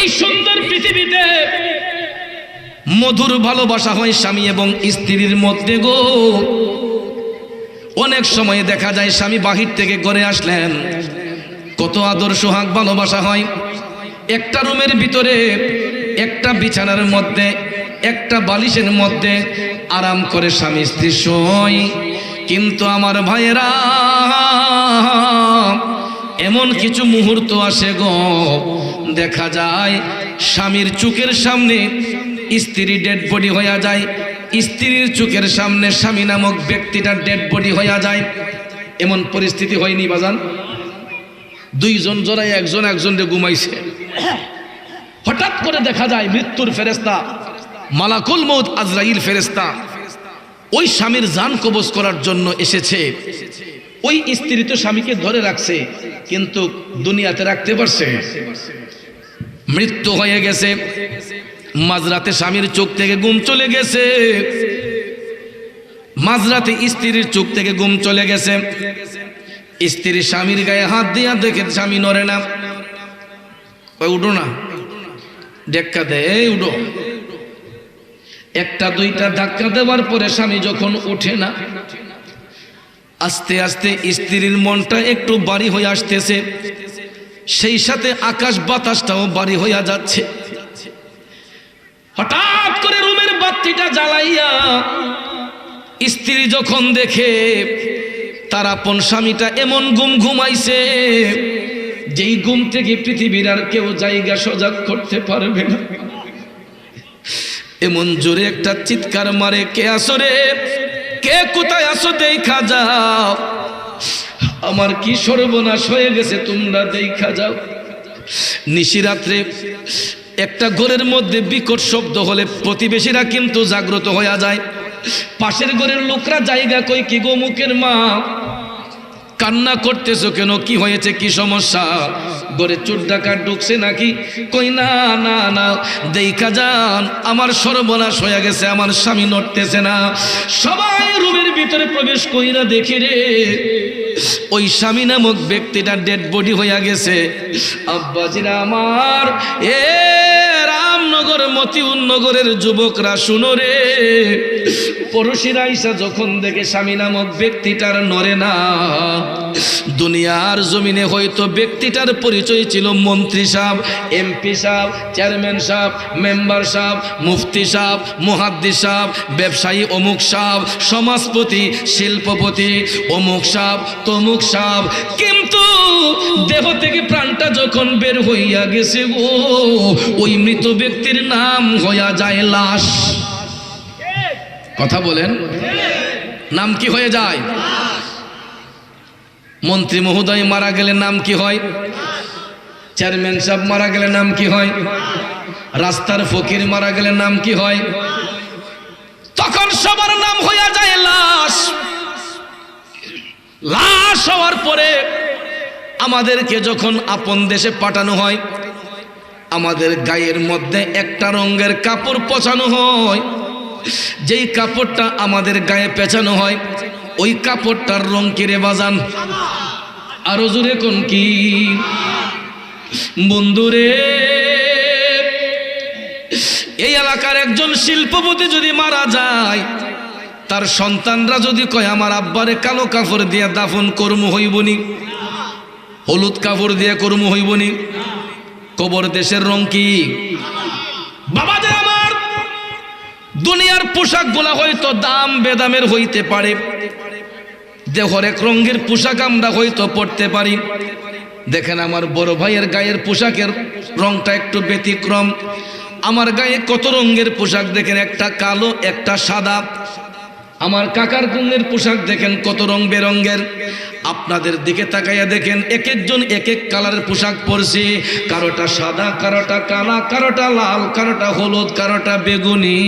এই সুন্দর পৃথিবীতে মধুর ভালোবাসা হয় স্বামী এবং স্ত্রীর মধ্যে গো। অনেক সময় দেখা যায় স্বামী বাহির থেকে ঘরে আসলেন। কত আদর সোহাগ ভালোবাসা হয়। একটা রুমের ভিতরে, একটা বিছানার মধ্যে, একটা বালিশের মধ্যে আরাম করে স্বামী স্ত্রী সই কিন্তু আমার ভাইয়েরা এমন কিছু মুহূর্ত আসে গো। দেখা যায়, স্বামীর চোখের সামনে স্ত্রী ডেড বডি হইয়া যায়। স্ত্রীর চোখের সামনে স্বামী নামক ব্যক্তিটা ডেড বডি হইয়া যায়। এমন পরিস্থিতি হয়নি বাজান। দুইজন জোড়াই একজন একজনকে ঘুমাইছে। হঠাৎ করে দেখা যায়, মৃত্যুর ফেরেস্তা মালাকুল মৌদ আজরাইল ফেরেস্তা ওই স্বামীর জান কবজ করার জন্য এসেছে। ওই স্ত্রী তো স্বামীকে ধরে রাখছে, কিন্তু দুনিয়াতে রাখতে পারছে মৃত্যু হয়ে গেছে। মাঝরাতে স্বামীর চোখ থেকে ঘুম চলে গেছে। মাঝরাতে স্ত্রীর চোখ থেকে ঘুম চলে গেছে। স্ত্রী স্বামীর গায়ে হাত দিয়া দেখে স্বামী নড়ে না। ওই উঠো না। ডেক্কা দে, এই উঠো। একটা, দুইটা ধাক্কা দেওয়ার পরে স্বামী যখন ওঠে না, আস্তে আস্তে স্ত্রীর মনটা একটু বাড়ি হয়ে আসতেছে। সেই সাথে আকাশ বাতাসটাও বাড়ি হইয়া যাচ্ছে। হঠাৎ করে রুমের বাতিটা জ্বালাইয়া স্ত্রী যখন দেখে, তার আপন স্বামীটা এমন ঘুম ঘুমাইছে, যেই ঘুম থেকে পৃথিবীর আর কেউ জায়গা সজাগ করতে পারবে না। এমন জোরে একটা চিৎকার মারে, কে আসো রে? কে কোথায় আসো দেখা যাও? আমার কি সর্বনাশ হয়ে গেছে, তোমরা দেখা যাও। নিশিরাত্রে একটা ঘরের মধ্যে বিকট শব্দ হলে প্রতিবেশীরা কিন্তু জাগ্রত হয়ে যায়। পাশের ঘরের লোকরা, জায়গা কই কি গো মুখের মা কান্না করতেছো কেন? কি হয়েছে? কি সমস্যা? ঘরে চোর ডাকাত ঢুকছে নাকি? কই, না না না। দেখা যান, আমার সর্বনাশ হয়ে গেছে, আমার স্বামী নড়তেছে না। সবাই রুমের ভিতরে প্রবেশ কইরা দেখি রে, ওই স্বামী নামক ব্যক্তিটা ডেড বডি হয়ে গেছে। আব্বাজিরা, আমার, এ রামনগর মতিউন্নগরের যুবকরা, শুনো রে। পড়োশিরা আইসা যখন দেখে স্বামী নামক ব্যক্তিটার নরে না, দুনিয়ার জমিনে হয়তো ব্যক্তিটার পরিচয় ছিল মন্ত্রী সাহেব, এমপি সাহেব, চেয়ারম্যান সাহেব, মেম্বার সাহেব, মুফতি সাহেব, মুহাদ্দিস সাহেব, ব্যবসায়ী অমুক সাহেব, সমাজপতি, শিল্পপতি, অমুক সাহেব, তমুক সাহেব। কিন্তু দেহ থেকে প্রাণটা যখন বের হইয়া গেছে গো, ওই মৃত ব্যক্তির নাম হইয়া যায় লাশ। কথা বলেন। নাম কি হয়ে যায়? মন্ত্রী মহোদয় মারা গেলে নাম কি হয়? চেয়ারম্যান সাহেব মারা গেলে নাম কি হয়? রাস্তার ফকির মারা গেলে নাম কি হয়? তখন সবার নাম হইয়া যায় লাশ। লাশ হওয়ার পরে আমাদেরকে যখন আপন দেশে পাঠানো হয় আমাদের গায়ের মধ্যে একটা রঙের কাপড় পচানো হয়। যেই কাপড়টা আমাদের গায়ে পেঁচানো হয়, ওই কাপড়টার রং কিরে বাজান। আরও জোরে কোন কি? বন্ধুরে, এই এলাকার একজন শিল্পপতি যদি মারা যায়, তার সন্তানরা যদি কয়, আমার আব্বারে কালো কাপড় দিয়ে দাফন কর্ম হইবনি, হলুদ কাপড় দিয়ে কর্ম হইবনি। কবর দেশের রং কি? বাবাদের আমার, দুনিয়ার পোশাকগুলা হয়তো দাম বেদামের হইতে পারে। দেহর এক রঙের পোশাক আমরা হয়তো পড়তে পারি। দেখেন আমার বড় ভাইয়ের গায়ের পোশাকের রংটা একটু ব্যতিক্রম। আমার গায়ে কত রঙের পোশাক? দেখেন একটা কালো, একটা সাদা। আমার কাকার কুঙ্গের পোশাক দেখেন কত রং বেরঙ্গের আপনাদের দিকে তাকাইয়া দেখেন এক একজন এক এক কালারের পোশাক পরছে। কারোটা সাদা, কারোটা কালা, কারোটা লাল, কারোটা হলুদ, কারোটা বেগুনি।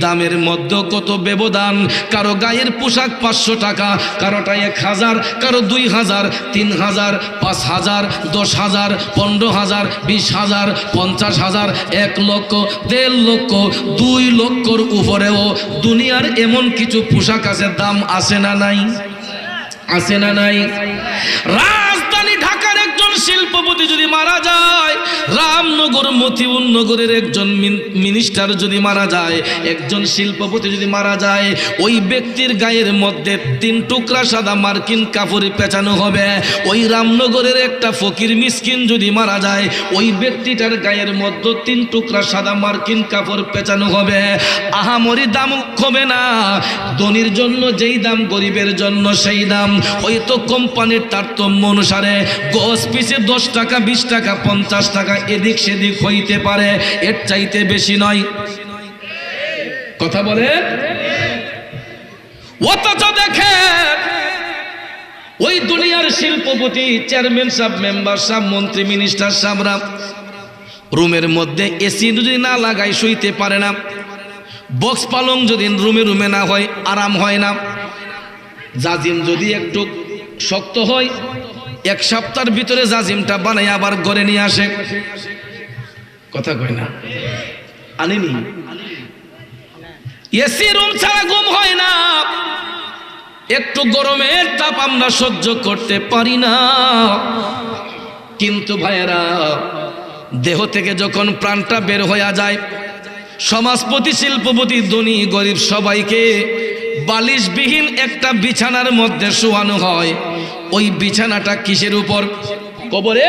দামের মধ্যে কত ব্যবধান? কারও গায়ের পোশাক পাঁচশো টাকা, কারোটা এক হাজার, কারও দুই হাজার, তিন হাজার, পাঁচ হাজার, দশ হাজার, পনেরো হাজার, বিশ হাজার, পঞ্চাশ হাজার, এক লক্ষ, দেড় লক্ষ, দুই লক্ষর উপরেও দুনিয়ার এমন কিছু পোশাক আছে, দাম আছে না নাই? আছে না নাই? রাজধানী ঢাকার একজন শিল্পপতি যদি মারা যায় রামনগর মতিউন নগরের একজন মিনিস্টার যদি মারা যায়, একজন শিল্পপতি যদি মারা যায়, ওই ব্যক্তির গায়ের মধ্যে তিন টুকরা সাদা মার্কিন কাপড় পেঁচানো হবে। ওই রামনগরের একটা ফকির মিসকিন যদি মারা যায়, ওই ব্যক্তিটার গায়ের মধ্যে তিন টুকরা সাদা মার্কিন কাপড় পেঁচানো হবে। আহামরি দাম কমে না। ধনির জন্য যেই দাম, গরিবের জন্য সেই দাম। হয়তো কোম্পানির তারতম্য অনুসারে গস পিছে দশ টাকা, বিশ টাকা, পঞ্চাশ টাকা, এদিক সেদিক হইতে পারে, এর চাইতে বেশি নয়। কথা বলে অথচ দেখে ওই দুনিয়ার শিল্পপতি, চেয়ারম্যান সাহেব, মেম্বার সাহেব, মন্ত্রী, মিনিস্টার সাহেবরা, রুমের মধ্যে এসি যদি না লাগাই শুইতে পারে না। বক্স পালং যদি রুমে রুমে না হয়, আরাম হয় না। জাজিম যদি একটু শক্ত হয়, এক সপ্তাহের ভিতরে জাজিমটা বানাই আবার ঘরে নিয়ে আসে। কথা কয় না। আনিনি? এসি রুম ছাড়া ঘুম হয় না। একটু গরমের তাপ আমরা সহ্য করতে পারি না। কিন্তু ভাইয়েরা, দেহ থেকে যখন প্রাণটা বের হয়ে যায় সমাজপতি শিল্পপতি ধনী গরিব সবাইকে বালিশবিহীন একটা বিছানার মধ্যে শোয়ানো হয়। ওই বিছানাটা কিসের উপর? কবরে?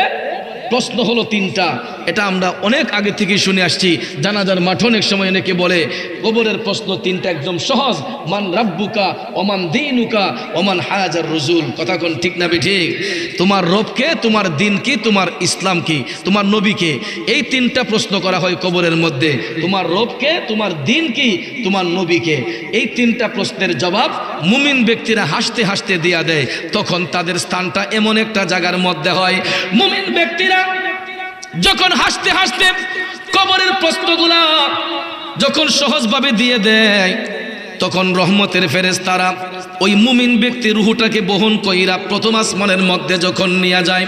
প্রশ্ন হলো তিনটা। এটা আমরা অনেক আগে থেকে শুনে আসছি। জানাজার মাঠ অনেক সময় অনেকে বলে, কবরের প্রশ্ন তিনটা একদম সহজ। মান রাব্বুকা ওমান দিনুকা অমান হায়াজার রজুল। কথা কোন ঠিক না ঠিক? তোমার রবকে, তোমার দিন কি তোমার ইসলাম কি তোমার নবীকে এই তিনটা প্রশ্ন করা হয় কবরের মধ্যে। তোমার রবকে, তোমার দিন কি তোমার নবীকে। এই তিনটা প্রশ্নের জবাব মুমিন ব্যক্তিরা হাসতে হাসতে দিয়া দেয়। তখন তাদের স্থানটা এমন একটা জায়গার মধ্যে হয়। মুমিন ব্যক্তিরা যখন হাসতে হাসতে কবরের প্রশ্নগুলা যখন সহজভাবে দিয়ে দেয়, তখন রহমতের ফেরেস তারা ওই মুমিন ব্যক্তির রুহুটাকে বহন কইরা প্রথম আসমানের মধ্যে যখন নিয়ে যায়,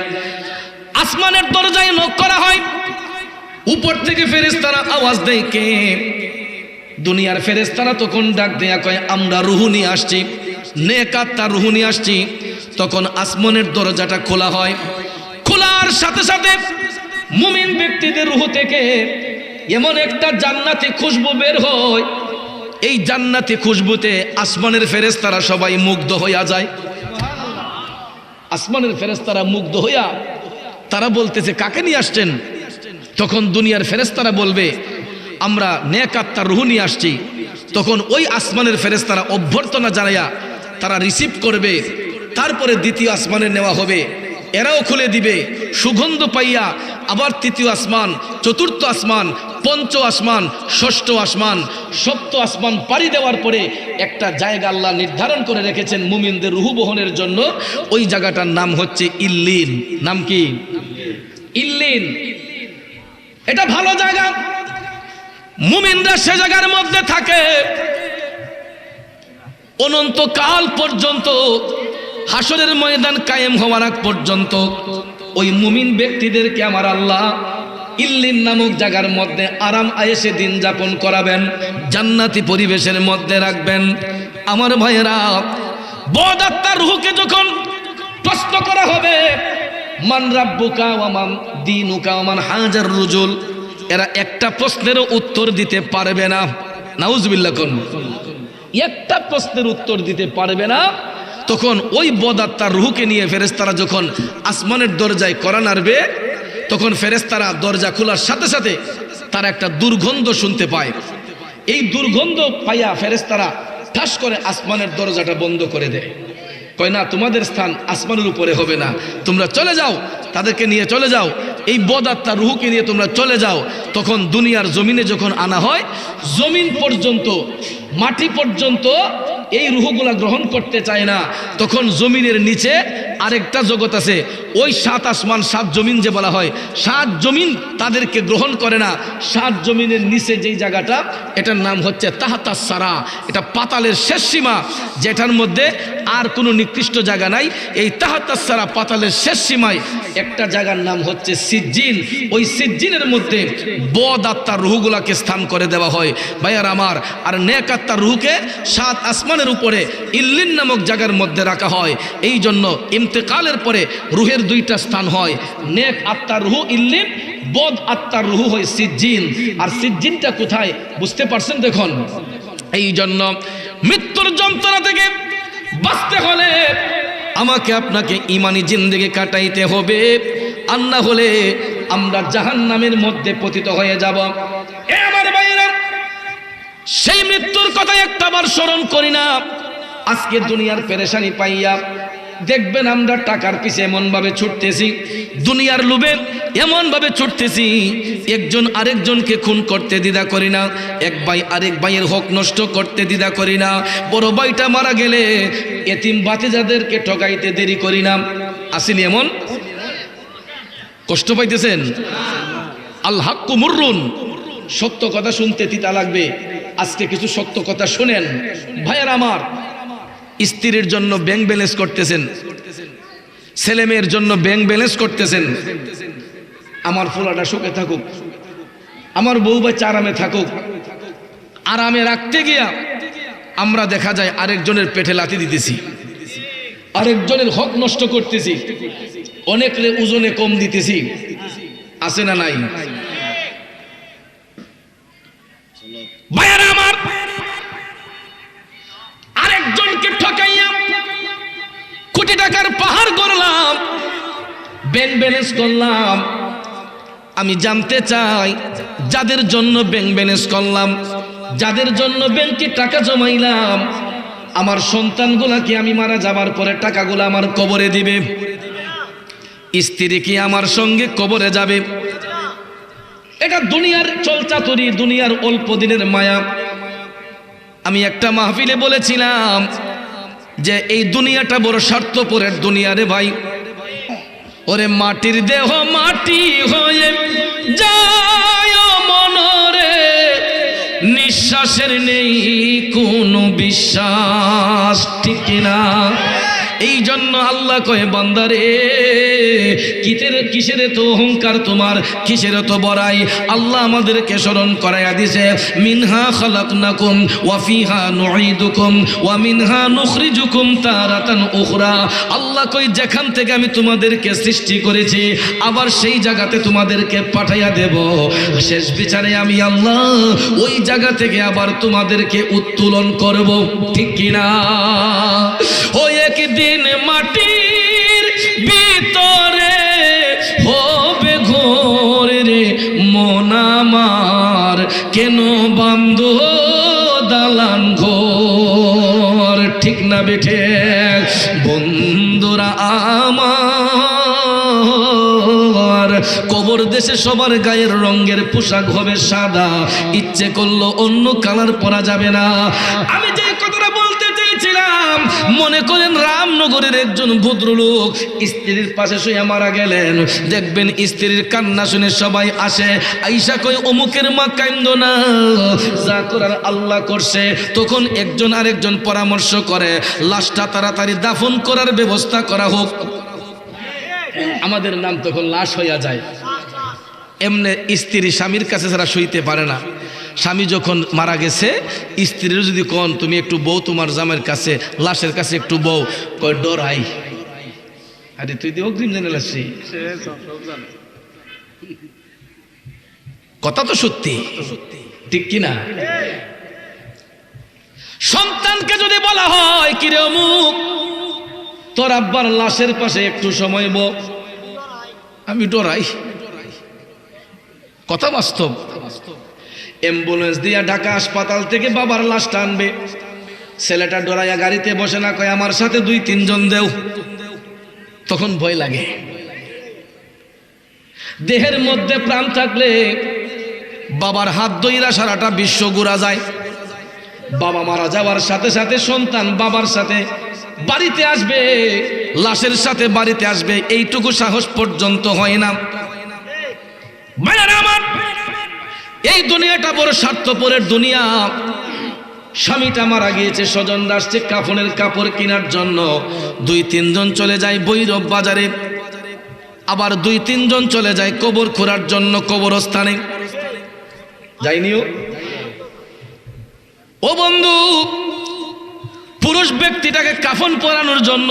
আসমানের দরজায় নক করা হয়। উপর থেকে ফেরেশতারা আওয়াজ দেয়, কে? দুনিয়ার ফেরেশতারা তখন ডাক দেয়া কয়, আমরা রুহু নিয়ে আসছি নেকাত তার রুহু নিয়ে আসছি। তখন আসমানের দরজাটা খোলা হয়। খোলার সাথে সাথে মুমিন ব্যক্তিদের রুহু থেকে এমন একটা জান্নাতি খুশবু বের হয়। এই জান্নাতি খুশবুতে আসমানের ফেরেশতারা সবাই মুগ্ধ হইয়া যায়। আসমানের ফেরেশতারা মুগ্ধ হইয়া তারা বলতেছে, কাকে নিয়ে আসছেন? তখন দুনিয়ার ফেরেশতারা বলবে, আমরা নেক আত্মার রুহু নিয়ে আসছি। তখন ওই আসমানের ফেরেশতারা অভ্যর্থনা জানাইয়া তারা রিসিভ করবে। তারপরে দ্বিতীয় আসমানে নেওয়া হবে। এরাও খুলে দিবে। সুগন্ধ পাইয়া আবার তৃতীয় আসমান, চতুর্থ আসমান পঞ্চ আসমান, ষষ্ঠ আসমান, সপ্ত আসমান পাড়ি দেওয়ার পরে একটা জায়গা আল্লাহ নির্ধারণ করে রেখেছেন মুমিনদের রুহু বহনের জন্য। ওই জায়গাটার নাম হচ্ছে ইল্লিন। নাম কি? ইল্লিন। এটা ভালো জায়গা। মুমিনরা সে জায়গার মধ্যে থাকে। অনন্তকাল পর্যন্ত হাসরের ময়দান কায়েম হওয়ার আগ পর্যন্ত ওই মুমিন ব্যক্তিদেরকে আমার আল্লাহ ইল্লিন নামক জায়গার মধ্যে আরাম আয়েসে দিন যাপন করাবেন, জান্নাতি পরিবেশের মধ্যে রাখবেন। আমার ভাইয়েরা বদাত্মার রুহুকে যখন প্রশ্ন করা হবে, মান রাব্বুকা ওয়ামান দিনুকা ওয়ামান হাজার রুজুল, এরা একটা প্রশ্নেরও উত্তর দিতে পারবে না। নাউজবিল্লাহ কোন? একটা প্রশ্নের উত্তর দিতে পারবে না। তখন ওই বদাত্মার রুহুকে নিয়ে ফেরেস্তারা যখন আসমানের দরজায় করা নাড়বে, তখন ফেরেস্তারা দরজা খোলার সাথে সাথে তারা একটা দুর্গন্ধ শুনতে পায়। এই দুর্গন্ধ পাইয়া ফেরেস্তারা ঠাস করে আসমানের দরজাটা বন্ধ করে দেয়। কয়, না, তোমাদের স্থান আসমানের উপরে হবে না। তোমরা চলে যাও, তাদেরকে নিয়ে চলে যাও। এই বদাত্মা রুহুকে নিয়ে তোমরা চলে যাও। তখন দুনিয়ার জমিনে যখন আনা হয়, জমিন পর্যন্ত, মাটি পর্যন্ত এই রুহগুলা গ্রহণ করতে চায় না তখন জমিনের নিচে আরেকটা জগৎ আছে। ওই সাত আসমান, সাত জমিন যে বলা হয়, সাত জমিন তাদেরকে গ্রহণ করে না। সাত জমিনের নিচে যেই জায়গাটা, এটার নাম হচ্ছে তাহাতা সারা। এটা পাতালের শেষ সীমা, যেটার মধ্যে আর কোনো নিকৃষ্ট জায়গা নাই। এই তাহাতা সারা পাতালের শেষ সীমায় একটা জায়গার নাম হচ্ছে সিজ্জিন। ওই সিজ্জিনের মধ্যে বদ আত্মার রুহুগুলাকে স্থান করে দেওয়া হয়। ভাইয়ার আমার, আর নেক আত্মার রুহুকে সাত আসমানের উপরে ইল্লিন নামক জায়গার মধ্যে রাখা হয়। এই জন্য ইন্তেকালের পরে রুহের দুইটা স্থান হয়। নেক আত্মার রুহু ইল্লিন বদ আত্মার রুহু হয় সিজ্জিন। আর সিজ্জিনটা কোথায়? বুঝতে পারছেন দেখুন? এই জন্য মৃত্যুর যন্ত্রণা থেকে বাঁচতে হলে আমাকে আপনাকে ইমানি জিন্দেগি কাটাইতে হবে। আর না হলে আমরা জাহান নামের মধ্যে পতিত হয়ে যাব। এ আমার সেই মৃত্যুর কথা একটাবার স্মরণ করি না। আজকে দুনিয়ার পেরেশানি পাইয়া দেখবেন আমরা টাকার পিছে এমন ভাবে ছুটতেছি, দুনিয়ার লোভে এমন ভাবে ছুটতেছি, একজন আরেকজনকে খুন করতে দ্বিধা করি না, এক ভাই আরেক ভাইয়ের হক নষ্ট করতে দ্বিধা করি না, বড় ভাইটা মারা গেলে এতিম বাতিজাদেরকে ঠকাইতে দেরি করি না। আসিনি এমন? কষ্ট পাইতেছেন? আল হাক্কু মুররুন। সত্য কথা শুনতে তিতা লাগবে। আজকে কিছু সত্য কথা শুনেন। ভাইয়ার আমার স্ত্রীর জন্য ব্যাংক ব্যালেন্স করতেছেন ছেলে মেয়ের জন্য ব্যাংক ব্যালেন্স করতেছেন। আমার ফুলাটা সুখে থাকুক, আমার বউ বাচ্চা আরামে থাকুক, আরামে রাখতে গিয়া আমরা দেখা যায় আরেকজনের পেটে লাথি দিতেছি, আরেকজনের হক নষ্ট করতেছি অনেক ওজনে কম দিতেছি, আছে না নাই? আরেকজনকে টাকার পাহাড় করলাম ব্যাংক ব্যালেন্স করলাম। আমি জানতে চাই, যাদের জন্য ব্যাংক ব্যালেন্স করলাম, যাদের জন্য ব্যাংকে টাকা জমাইলাম, আমার সন্তানগুলাকে আমি মারা যাবার পরে টাকাগুলো আমার কবরে দিবে? স্ত্রী কি আমার সঙ্গে কবরে যাবে? এটা দুনিয়ার চলচাতুরি, দুনিয়ার অল্প দিনের মায়া। আমি একটা মাহফিলে বলেছিলাম যে এই দুনিয়াটা বড় স্বার্থপরের দুনিয়া রে ভাই। ওরে মাটির দেহ মাটি হয়ে যায় মনরে নিঃশ্বাসের নেই কোনো বিশ্বাস, ঠিক না এই জন্য আল্লাহ কয়ে, বান্দারে, কিতের, কিসের তো অহংকার তোমার? কিসের তো বড়াই? আল্লাহ আমাদেরকে স্মরণ করাইয়া দিছে, মিনহা খালাকনাকুম ওয়া ফিহা নুঈদুকুম ওয়া মিনহা নুখরিজুকুম তারাতান উখরা। আল্লাহ কই যেখান থেকে আমি তোমাদেরকে সৃষ্টি করেছি, আবার সেই জায়গাতে তোমাদেরকে পাঠাইয়া দেব। শেষ বিচারে আমি আল্লাহ ওই জায়গা থেকে আবার তোমাদেরকে উত্তোলন করব। ঠিক কিনা? ওই একদিন মাটির ভিতরে হবে ঘোর রে মনামার কেন বান্ধ দালান ঘোর? ঠিক না বেঠে বন্ধুরা আমার। কবর দেশে সবার গায়ের রঙের পোশাক হবে সাদা। ইচ্ছে করল অন্য কালার পরা যাবে না। আমি রামনগরের একজন ভদ্রলোক স্ত্রীর পাশে শুয়ে মারা গেলেন। দেখবেন স্ত্রীর কান্না শুনে সবাই আসে। আইসা কই অমুকের মা কান্দ না। যা করার আল্লাহ করছে। তখন একজন আরেকজন পরামর্শ করে, লাশটা তাড়াতাড়ি দাফন করার ব্যবস্থা করা হোক। আমাদের নাম তখন লাশ হইয়া যায়। এমনি স্ত্রী স্বামীর কাছে ছাড়া শুইতে পারে না। স্বামী যখন মারা গেছে স্ত্রীর যদি কন, তুমি একটু বউ, তোমার জামের কাছে, লাশের কাছে একটু বউ। কয়, ডরাই। আরে, তুই দিয়ে অগ্রিম জানে লাসি কথা তো সত্যি। ঠিক কিনা সন্তানকে যদি বলা হয়, কিরে অমুক, তোর আব্বার লাশের পাশে একটু সময় বো আমি ডরাই। কথা বাস্তব। অ্যাম্বুলেন্স দিয়া ঢাকা হাসপাতাল থেকে বাবার লাশটা আনবে। ছেলেটা ডরাইয়া গাড়িতে বসে না কয়, আমার সাথে দুই, তিনজন দেও। তখন ভয় লাগে। দেহের মধ্যে প্রাণ থাকলে বাবার হাত দইরা সারাটা বিশ্ব ঘুরা যায়। বাবা মারা যাওয়ার সাথে সাথে সন্তান বাবার সাথে বাড়িতে আসবে, লাশের সাথে বাড়িতে আসবে। এইটুকু সাহস পর্যন্ত হয় না। আমার এই দুনিয়াটা বড় স্বার্থপরের দুনিয়া। স্বামীটা মারা গিয়েছে, স্বজন আসছে কাফনের কাপড় কেনার জন্য। দুই, তিনজন চলে যায় বৈরব বাজারে। আবার দুই, তিনজন চলে যায় কবর খোঁড়ার জন্য কবরস্থানে। যাইনিও ও বন্ধু, পুরুষ ব্যক্তিটাকে কাফন পরানোর জন্য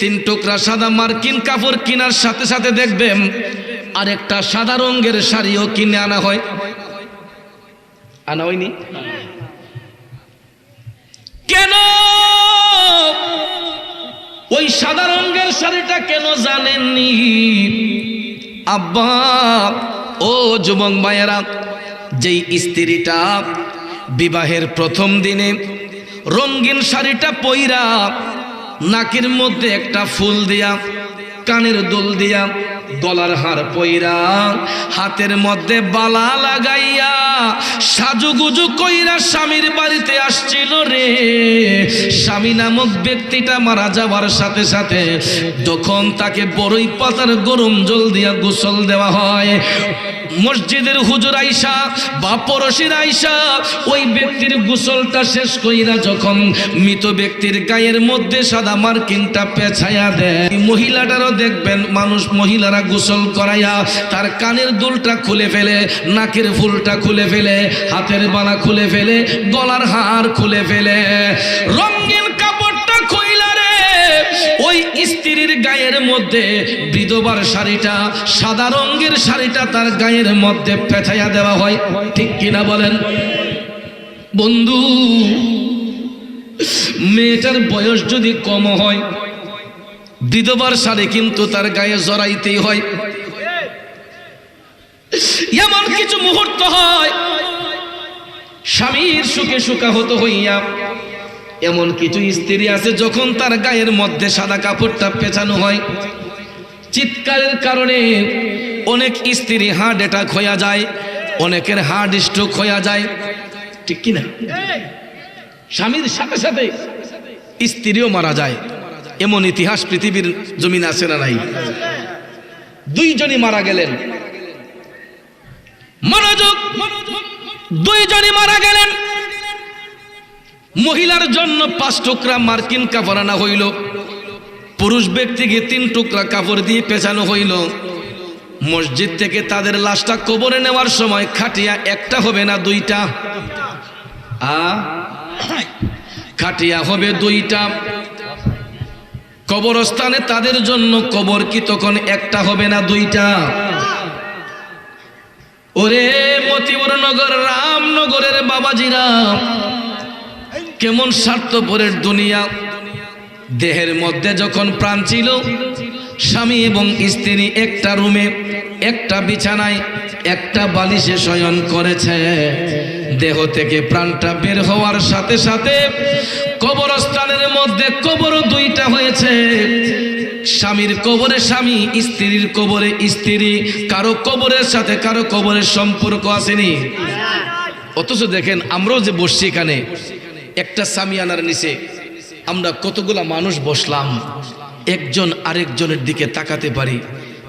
তিন টুকরা সাদা মার্কিন কাপড় কেনার সাথে সাথে দেখবেন আরেকটা সাদা রঙের শাড়িও কিনে আনা হয়। আনা হয়নি? কেন? ওই সাদা রঙের শাড়িটা কেন জানেননি? আব্বা, ও যুবক ভাইয়েরা যেই স্ত্রীটা বিবাহের প্রথম দিনে রঙিন শাড়িটা পইরা নাকের মধ্যে একটা ফুল দিয়া, কানের দোল দিয়া গলার হার পইরা হাতের মধ্যে বালা লাগাইয়া সাজুগুজু কইরা স্বামীর বাড়িতে আসছিল রে। স্বামী নামক ব্যক্তিটা মারা যাওয়ার সাথে সাথে যখন তাকে বড়ই পাতার গরম জল দিয়া গোসল দেওয়া হয় মসজিদের হুজুর আইসা বা পড়শির আইসা, ওই ব্যক্তির গোসলটা শেষ কইরা যখন মৃত ব্যক্তির গায়ের মধ্যে সাদা মার্কিনটা পেছায়া দেয় মহিলাটারও দেখবেন মানুষ মহিলারা গোসল করাইয়া তার কানের দুলটা খুলে ফেলে, নাকের ফুলটা খুলে ফেলে, হাতের বালা খুলে ফেলে, গলার হার খুলে ফেলে। রঙিন স্ত্রীর গায়ের মধ্যে বিধবার শাড়িটা, সাদা রঙের শাড়িটা তার গায়ের মধ্যে পেঁচাইয়া দেওয়া হয়। ঠিক কিনা বলেন? বন্ধু, মেয়েটার বয়স যদি কম হয়, বিধবার শাড়ি কিন্তু তার গায়ে জড়াইতেই হয়। এমন কিছু মুহূর্ত হয়, স্বামীর সুখে সুখা সুখাহত হইয়া এমন কিছু স্ত্রী আছে যখন তার গায়ের মধ্যে সাদা কাপড়টা পেঁচানো হয়। চিৎকারের কারণে অনেক স্ত্রী হার্ট অ্যাটাক হইয়া যায়, অনেকের হার্ট স্ট্রোক হইয়া যায়। ঠিক কিনা? স্বামীর সাথে সাথে স্ত্রীও মারা যায়। এমন ইতিহাস পৃথিবীর জমিন আছে না নাই? দুইজনই মারা গেলেন। মনোযোগ দুইজনই মারা গেলেন। মহিলার জন্য পাঁচ টুকরা মার্কিন কাপড় আনা হইল। পুরুষ ব্যক্তিকে তিন টুকরা কাপড় দিয়ে পেঁচানো হইল। মসজিদ থেকে তাদের লাশটা কবরে নেওয়ার সময় খাটিয়া একটা হবে না দুইটা? আ? খাটিয়া হবে দুইটা। কবরস্থানে তাদের জন্য কবর কি তখন একটা হবে না দুইটা? ওরে মতিবর নগর, রামনগরের বাবাজিরা কেমন স্বার্থপরের দুনিয়া? দেহের মধ্যে যখন প্রাণ ছিল, স্বামী এবং স্ত্রী একটা রুমে, একটা বিছানায়, একটা বালিশে শয়ন করেছে। দেহ থেকে প্রাণটা বের হওয়ার সাথে সাথে কবরস্থানের মধ্যে কবর দুইটা হয়েছে। স্বামীর কবরে স্বামী, স্ত্রীর কবরে স্ত্রী। কারও কবরের সাথে কারও কবরের সম্পর্ক আসেনি। অথচ দেখেন, আমরাও যে বসছি এখানে একটা সামিয়ানার নিচে আমরা কতগুলা মানুষ বসলাম। একজন আরেকজনের দিকে তাকাতে পারি।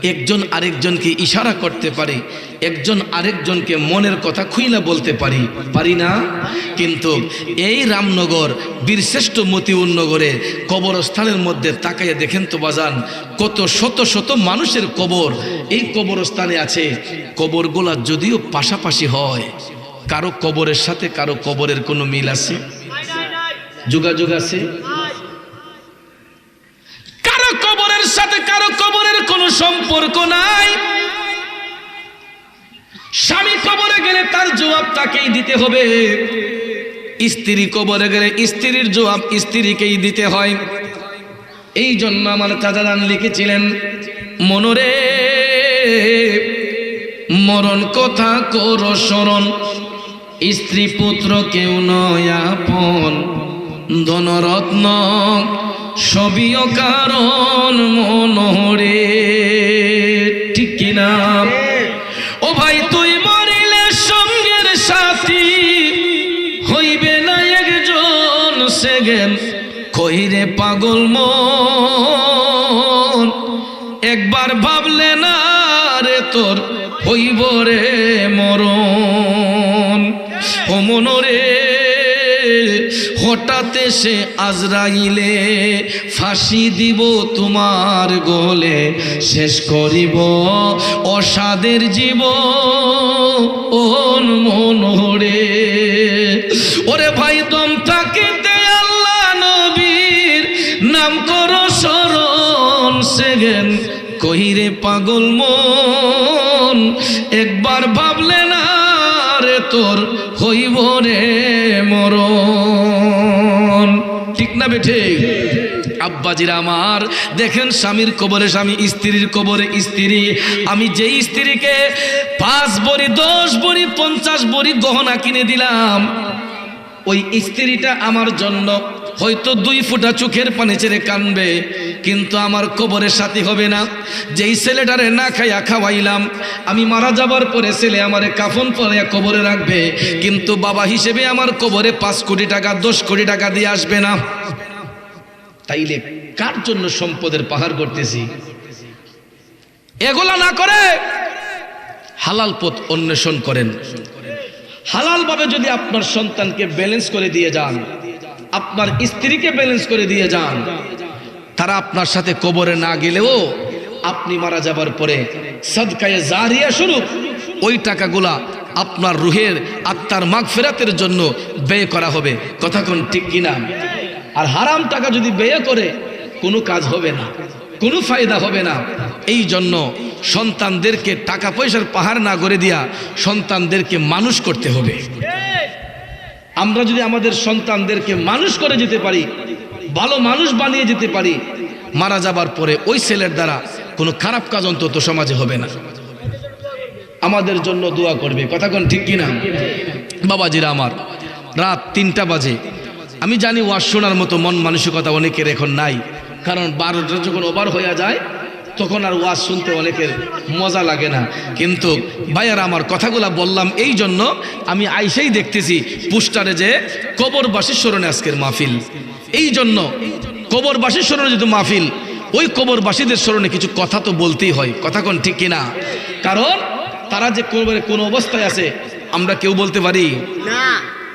একজন আরেকজনকে ইশারা করতে পারি। একজন আরেকজনকে মনের কথা খুইলা বলতে পারি। পারি না? কিন্তু এই রামনগর, বীরশ্রেষ্ঠ মতিউর নগরে কবরস্থানের মধ্যে তাকাইয়া দেখেন তো বাজান, কত শত শত মানুষের কবর। এই কবরস্থানে আছে। কবরগুলা যদিও পাশাপাশি হয়, কারও কবরের সাথে কারও কবরের কোনো মিল আছে? যোগাযোগ আছে? কারও কবরের সাথে কারও কবরের কোনো সম্পর্ক নাই। স্বামী কবরে গেলে তার জবাব তাকেই দিতে হবে। স্ত্রী কবরে গেলে স্ত্রীর জবাব স্ত্রীকেই দিতে হয়। এই জন্য আমার চাচাদান লিখেছিলেন, মনরে মরণ কথা কর স্মরণ স্ত্রী পুত্র কেউ নয় আপন। ধনরত্ন সবিও কারণ মনোহরে। ঠিক কিনা? ও ভাই, তুই মরিলে সঙ্গের সাথী হইবে না একজন সেগেন। কইরে পাগল মন, একবার ভাবলে না রে তোর হইব রে। এসে আজরাইলে ফাঁসি দিব তোমার গোলে, শেষ করিব অসাদের জীব ওন মনোরে ওরে ভাই দম থাকিতে আল্লাহ নবীর নাম করো সরণ পাগল মন। একবার ভাবলে না রে তোর হইব না বেঠে আব্বাজিরা আমার, দেখেন স্বামীর কবরে স্বামী, স্ত্রীর কবরে স্ত্রী। আমি যেই স্ত্রীকে পাঁচ বড়ি, দশ বড়ি, পঞ্চাশ বড়ি গহনা কিনে দিলাম, ওই স্ত্রীটা আমার জন্য হয়তো দুই ফুটা চোখের পানি ছেড়ে কানবে, কিন্তু আমার কবরের সাথী হবে না। যেই ছেলেটারে না খাইয়া খাওয়াইলাম, আমি মারা যাবার পরে ছেলে আমারে কাফন পরে কবরে রাখবে, কিন্তু বাবা হিসেবে আমার কবরে পাঁচ কোটি টাকা, দশ কোটি টাকা দিয়ে আসবে না। তাইলে কার জন্য সম্পদের পাহাড় করতেছি এগুলা না করে হালাল পথ অন্বেষণ করেন। হালাল ভাবে যদি আপনার সন্তানকে ব্যালেন্স করে দিয়ে যান আপনার স্ত্রীকে ব্যালেন্স করে দিয়ে যান। তারা আপনার সাথে কবরে না গেলেও আপনি মারা যাবার পরে সদকায়ে জারিয়া স্বরূপ ওই টাকাগুলা আপনার রুহের আত্মার মাগ ফেরাতের জন্য ব্যয় করা হবে। কথা কোন ঠিক কিনা? আর হারাম টাকা যদি ব্যয় করে, কোনো কাজ হবে না, কোনো ফায়দা হবে না। এই জন্য সন্তানদেরকে টাকা পয়সার পাহাড় না করে দিয়া সন্তানদেরকে মানুষ করতে হবে। আমরা যদি আমাদের সন্তানদেরকে মানুষ করে যেতে পারি, ভালো মানুষ বানিয়ে যেতে পারি, মারা যাবার পরে ওই ছেলের দ্বারা কোনো খারাপ কাজ অন্তত সমাজে হবে না। আমাদের জন্য দোয়া করবে। কথা কোন ঠিক কিনা? বাবাজিরা আমার, রাত তিনটা বাজে। আমি জানি ওয়াজ শোনার মতো মন মানসিকতা অনেকের এখন নাই, কারণ বারোটা যখন ওভার হয়ে যায় তখন আর ওয়াজ শুনতে অনেকের মজা লাগে না। কিন্তু ভাইয়ার আমার কথাগুলা বললাম এই জন্য আমি আইসেই দেখতেছি পুস্টারে যে কবরবাসীর স্মরণে আজকের মাহফিল। এই জন্য কবরবাসীর স্মরণে যেহেতু মাহফিল ওই কবরবাসীদের স্মরণে কিছু কথা তো বলতেই হয়। কথা কোন ঠিক কিনা? কারণ তারা যে কবরে কোন অবস্থায় আছে আমরা কেউ বলতে পারি?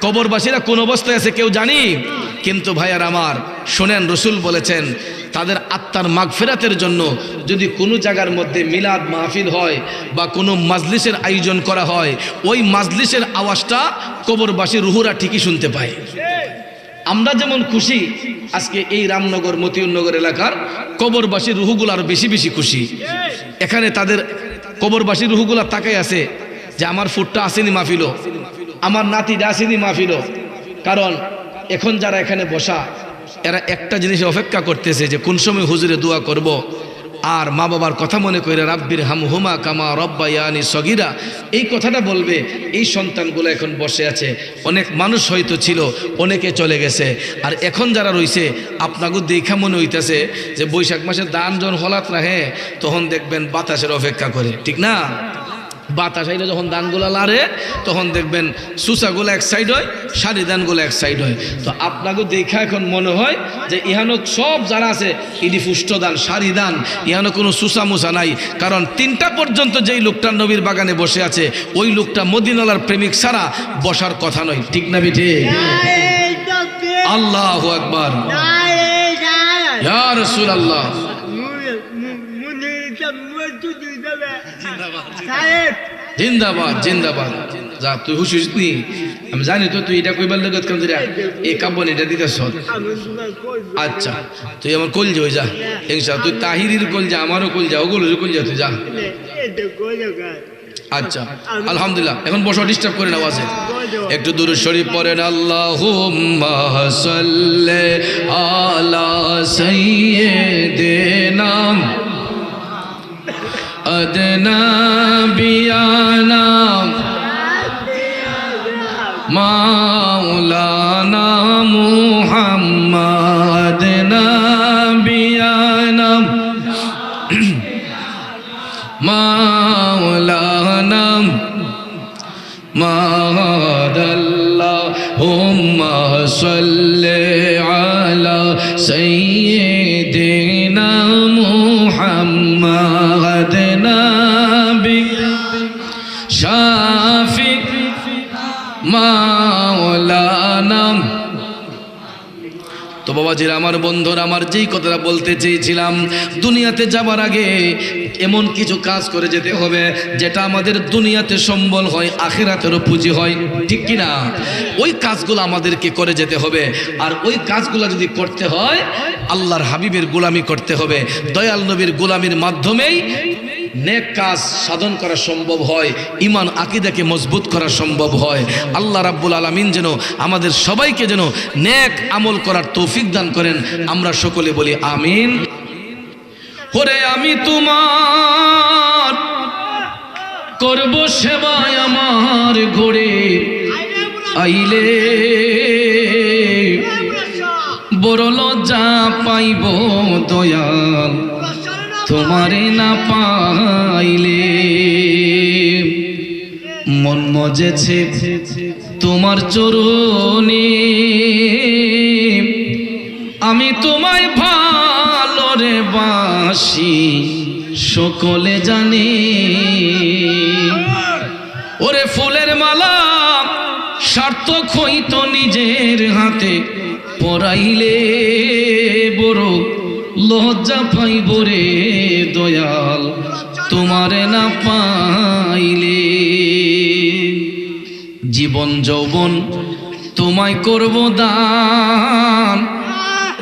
কবরবাসীরা কোন অবস্থায় আছে কেউ জানি? কিন্তু ভাইয়ার আমার শোনেন, রসুল বলেছেন, তাদের আত্মার মাগফেরাতের জন্য যদি কোনো জায়গার মধ্যে মিলাদ মাহফিল হয় বা কোনো মাজলিসের আয়োজন করা হয়, ওই মাজলিসের আওয়াজটা কবরবাসী রুহুরা ঠিকই শুনতে পায়। আমরা যেমন খুশি, আজকে এই রামনগর, মতিউরনগর এলাকার কবরবাসী রুহুগুলো আরও বেশি বেশি খুশি। এখানে তাদের কবরবাসী রুহুগুলা তাকাই আছে যে, আমার ফুটটা আসেনি মাহফিল আমার নাতিটা আসেনি মাহফিল কারণ এখন যারা এখানে বসা এরা একটা জিনিস অপেক্ষা করতেছে যে কোন সময় হুজুরে দোয়া করব। আর মা বাবার কথা মনে করে রাব্বির হাম হুমা কামা রব্বা ইয়ানি সগিরা। এই কথাটা বলবে, এই সন্তানগুলো এখন বসে আছে। অনেক মানুষ হয়তো ছিল, অনেকে চলে গেছে। আর এখন যারা রইছে আপনাকে দেখা মনে হইতেছে যে বৈশাখ মাসে দান জন হলাত না হ্যাঁ তখন দেখবেন বাতাসের অপেক্ষা করে। ঠিক না? বাতাস আইলে যখন দানগুলো লারে তখন দেখবেন সুসাগুলো এক সাইড হয় শাড়ি দানগুলো এক সাইড হয়। তো আপনাকে দেখা এখন মনে হয় যে ইহানো সব যারা আছে ইডি পুষ্ট দান শাড়ি দান ইহানো কোনো সুসা মুসা নাই। কারণ তিনটা পর্যন্ত যেই লোকটা নবীর বাগানে বসে আছে ওই লোকটা মদিনালার প্রেমিক ছাড়া বসার কথা নয়। ঠিক না বিঠে? আল্লাহ আকবার। ইয়া রাসূল আল্লাহ জিন্দাবাদ জিন্দাবাদ। যা, তুই হুশিস নি? আমি জানি তো তুই এটা কইবার লোক কেন এই কাব্বন এটা দিতে সর আচ্ছা তুই আমার কল হয়ে যা। হিংসা তুই তাহিরির কল যা আমারও কল যা ওগুলোর কল যা তুই যা। আচ্ছা আলহামদুলিল্লাহ, এখন বসো ডিস্টার্ব করে নাও আছে একটু দূর শরীফ পড়েন আল্লাহ আলা সাইয়ে দে নাম بيانا مولانا محمد نبينا مولانا مهد اللهم صل على سيدنا বাবাজির আমার বন্ধুরা, আমার যেই কথাটা বলতে চেয়েছিলাম, দুনিয়াতে যাবার আগে এমন কিছু কাজ করে যেতে হবে যেটা আমাদের দুনিয়াতে সম্বল হয়, আখেরাতেরও পুঁজি হয়, ঠিক কি না ওই কাজগুলো আমাদেরকে করে যেতে হবে। আর ওই কাজগুলো যদি করতে হয়, আল্লাহর হাবিবের গোলামি করতে হবে। দয়াল নবীর গোলামির মাধ্যমেই নেক কাজ সাধন করা সম্ভব হয় ইমান আকিদাকে মজবুত করা সম্ভব হয়। আল্লাহ রাব্বুল আলামিন যেন আমাদের সবাইকে যেন নেক আমল করার তৌফিক দান করেন, আমরা সকলে বলি আমিন। করে আমি তোমার করব সেবায় আমার ঘরে। আইলে বড় লজ্জা পাইব দয়াল। তোমারে না পাইলে মন মজেছে তোমার চরণে। আমি তোমায় ভালো রে বাসি, সকলে জানে। ওরে ফুলের মালা সার্থক হইতো নিজের হাতে, পরাইলে বড় লজ্জা পাইব রে দয়াল, তোমারে না পাইলে। জীবন যৌবন তোমায় করব দান।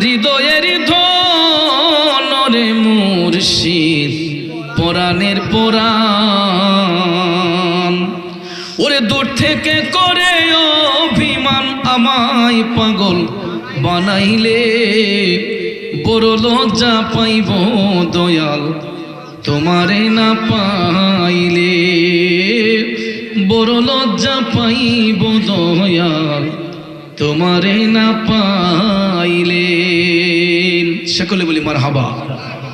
হৃদয়ের ধনরে মুর্শিদ, পরাণের পরাণ। ওরে দূর থেকে করে অভিমান আমায় পাগল বানাইলে। বড় লজ্জা পাইব, দয়াল। তোমারে না পাইলে বড় লজ্জা পাইব, দয়াল। তোমারে না পাইলে। সকলে বলি মার হাবা